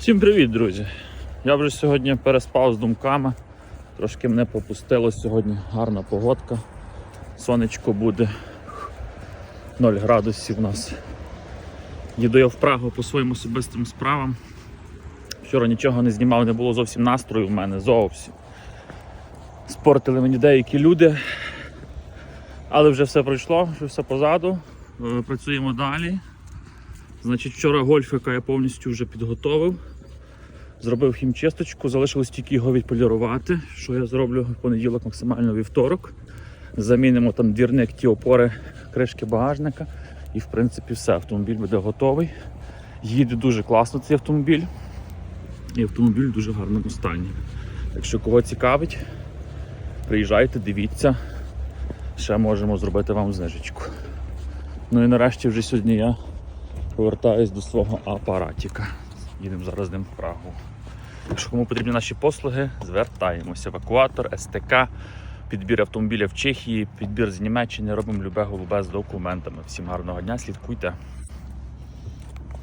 Всім привіт, друзі! Я вже сьогодні переспав з думками. Трошки мене попустило сьогодні. Гарна погодка. Сонечко буде. 0 градусів у нас. Їду я в Прагу по своїм особистим справам. Вчора нічого не знімав, не було зовсім настрою в мене, зовсім. Спортили мені деякі люди. Але вже все пройшло, вже все позаду. Е, Працюємо далі. Значить, вчора гольфика я повністю вже підготовив. Зробив хімчисточку, залишилось тільки його відполірувати, що я зроблю в понеділок, максимально вівторок. Замінимо там двірник, ті опори, кришки багажника. І в принципі все, автомобіль буде готовий. Їде дуже класно цей автомобіль. І автомобіль в дуже гарному стані. Якщо кого цікавить, приїжджайте, дивіться. Ще можемо зробити вам знижечку. Ну і нарешті вже сьогодні я повертаюсь до свого апаратіка. Їдемо зараз ним в Прагу. Якщо кому потрібні наші послуги, звертаємося. Евакуатор, СТК, підбір автомобіля в Чехії, підбір з Німеччини, робимо любе голубе з документами. Всім гарного дня, слідкуйте.